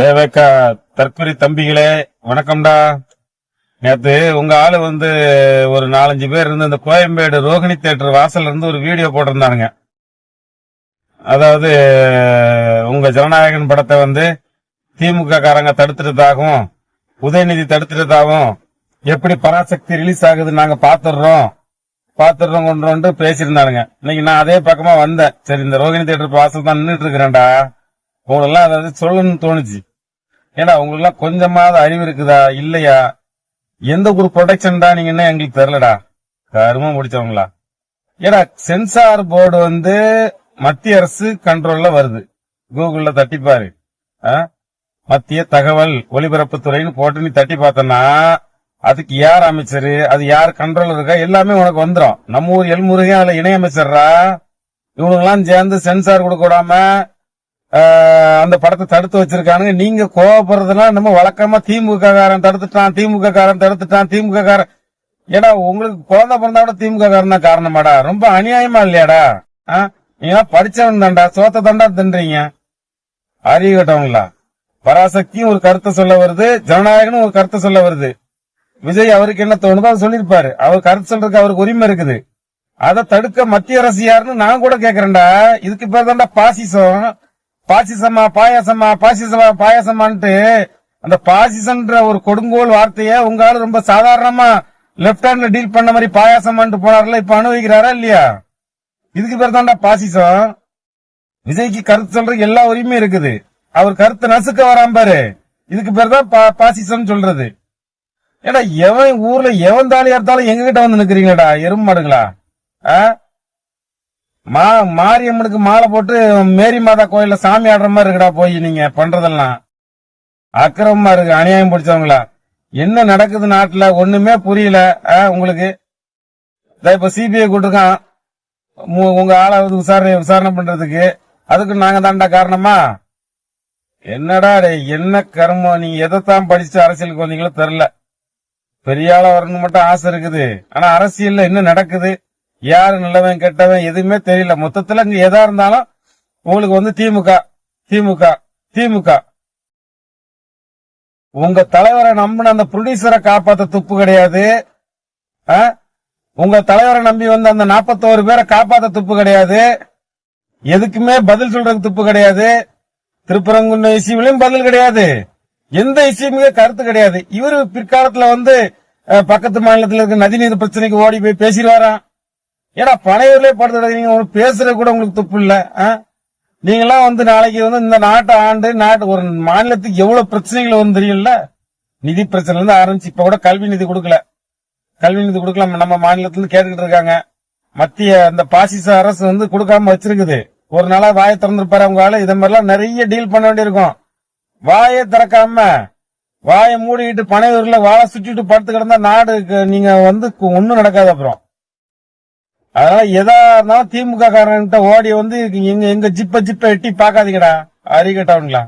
தேவைக்கா தற்கொலை தம்பிகளே வணக்கம்டா. நேத்து உங்க ஆளு வந்து ஒரு நாலஞ்சு பேர் இருந்து இந்த கோயம்பேடு ரோகிணி தேட்டர் வாசல்ல இருந்து ஒரு வீடியோ போட்டிருந்தானுங்க. அதாவது உங்க ஜனநாயகன் படத்தை வந்து திமுக காரங்க தடுத்துட்டதாகவும் உதயநிதி தடுத்துட்டதாகவும் எப்படி பராசக்தி ரிலீஸ் ஆகுது நாங்க பாத்துடுறோம் பாத்துடுறோம் கொண்டு பேசியிருந்தானுங்க. இன்னைக்கு நான் அதே பக்கமா வந்தேன். சரி இந்த ரோகிணி தேட்டர் வாசல் தான் நின்றுட்டு இருக்கிறேன்டா. உங்களெல்லாம் அதாவது சொல்லணும்னு தோணுச்சு. ஏன்னா உங்களெல்லாம் கொஞ்சமாவது அறிவு இருக்குதா? இல்லையா? எந்த ஒரு ப்ரொடெக்ஷன்டா நீங்க என்ன எங்களுக்கு தெரிலடா? கருமம் முடிச்சவங்களா? ஏடா சென்சார் போர்டு வந்து மத்திய அரசு கண்ட்ரோல்ல வருது. கூகுள்ல தட்டிப்பாரு. ஆ? மத்திய தகவல் ஒலிபரப்புத்துறைன்னு போட்டு நீ தட்டி பார்த்தனா அதுக்கு யார் அமைச்சர்? அது யார் கண்ட்ரோல் இருக்கா? எல்லாமே உனக்கு வந்துடும் நம்ம ஊர் எல்முருகன் அதுல இணையமைச்சர்ரா? இவனுங்கெல்லாம் சேர்ந்து சென்சார் கொடுக்க விடாம அந்த படத்தை தடுத்து வச்சிருக்கானுங்க. நீங்க கோவப்படுறதுலாம் நம்ம வழக்கமா திமுக காரன் தடுத்துட்டான் திமுக காரன் தடுத்துட்டான் திமுக காரன் ஏடா உங்களுக்கு குழந்தை பிறந்தா கூட திமுக காரன் தான் காரணமாடா? ரொம்ப அநியாயமா இல்லையாடா? ஆ? நீங்க படிச்சவன் தான்டா. சோத்த தாண்டா தின்றீங்க. அறிவு கட்டவங்களா? பராசக்தியும் ஒரு கருத்தை சொல்ல வருது. ஜனநாயகனும் ஒரு கருத்தை சொல்ல வருது. விஜய் அவருக்கு என்ன தோணுதோ அதை சொல்லியிருப்பாரு. அவர் கருத்து சொல்றதுக்கு அவருக்கு உரிமை இருக்குது. அதை தடுக்க மத்திய அரசு யாருன்னு நான் கூட கேக்குறேன்டா. இதுக்கு பேர் தான்டா பாசிசம். பாசிசமா பாயாசமா பாசிசமா பாயாசமான்ட்டு அந்த பாசிசன்ற ஒரு கொடுங்கோல் வார்த்தைய உங்களால ரொம்ப சாதாரணமா லெப்ட் ஹேண்ட்ல டீல் பண்ண மாதிரி பாயாசமான்ட்டு போனார்ல இப்ப அனுபவிக்கிறாரா இல்லையா? இதுக்கு பேர் தான்டா பாசிசம். விஜய்க்கு கருத்து சொல்றதுக்கு எல்லா உரிமையும் இருக்குது. அவர் கருத்தை நசுக்க வராம பாரு. இதுக்கு பேர் தான் பா- பாசிசம் சொல்றது. ஏடா எவன் ஊர்ல எவன் தாலியா இருந்தாலும் எங்க கிட்ட வந்து நிக்கிறீங்கடா எறும்பு மாடுங்களா? ஆ? மா மாரியம்மனுக்கு மாலை போட்டு மேரி மாதா கோயில சாமி ஆடுற மாதிரி இருக்குடா போய் நீங்க பண்றதெல்லாம். அக்கிரமமா இருக்கு அநியாயம் பிடிச்சவங்களா. என்ன நடக்குது நாட்டுல? ஒண்ணுமே புரியல. ஆ, உங்களுக்கு? இப்ப சிபிஐ கூட்டிருக்கான். உங்க ஆளை வந்து விசாரணை விசாரணை பண்றதுக்கு. அதுக்கு நாங்க தான்டா காரணமா? என்னடா டே என்ன கர்மம்? நீங்க எதைத்தான் படிச்சு அரசியலுக்கு வந்தீங்களோ தெரியல. பெரிய ஆளா வரணும்னு மட்டும் ஆசை இருக்குது. ஆனா அரசியல்ல என்ன நடக்குது? யாரு நல்லவன் கெட்டவன் எதுவுமே தெரியல. மொத்தத்துல இங்க எதா இருந்தாலும் உங்களுக்கு வந்து திமுக திமுக திமுக. உங்க தலைவரை நம்பின அந்த ப்ரொடியூசரை காப்பாத்த துப்பு கிடையாது. ஆ? உங்க தலைவரை நம்பி வந்த அந்த நாற்பத்தோரு பேரை காப்பாத்த துப்பு கிடையாது. எதுக்குமே பதில் சொல்றதுக்கு துப்பு கிடையாது. திருப்பரங்குன்ற இசைவிலையும் பதில் கிடையாது. எந்த இசையுமே கருத்து கிடையாது. இவரு பிற்காலத்துல வந்து பக்கத்து மாநிலத்தில் இருக்க நதிநீர் பிரச்சனைக்கு ஓடி போய் பேசிடுவாராம். ஏடா பனையூர்லயே படுத்து நீங்க உங்களுக்கு பேசுறது கூட உங்களுக்கு துப்பு இல்ல ஆ? நீங்களாம் வந்து நாளைக்கு வந்து இந்த நாட்டை ஆண்டு நாட்டு ஒரு மாநிலத்துக்கு எவ்வளவு பிரச்சனைகள் வந்து தெரியும்ல? நிதி பிரச்சனை இருந்து ஆரம்பிச்சு இப்ப கூட கல்வி நிதி கொடுக்கல. கல்வி நிதி கொடுக்கலாம் நம்ம மாநிலத்துல இருந்து கேட்டுக்கிட்டு இருக்காங்க. மத்திய அந்த பாசிச அரசு வந்து கொடுக்காம வச்சிருக்குது. ஒரு நாளா வாயை திறந்துருப்பாரு அவங்க ஆளு. இதை மாதிரிலாம் நிறைய டீல் பண்ண வேண்டியிருக்கும். வாயை திறக்காம வாயை மூடிக்கிட்டு பனையூர்ல வாழை சுற்றிட்டு படுத்து கிடந்தா நாடு நீங்க வந்து ஒன்னும் நடக்காது அப்புறம். அதனால எதா இருந்தாலும் திமுக காரன்கிட்ட ஓடி வந்து எங்க எங்க ஜிப்ப ஜிப்ப எட்டி பாக்காதீங்கடா அறிகட்டவங்களா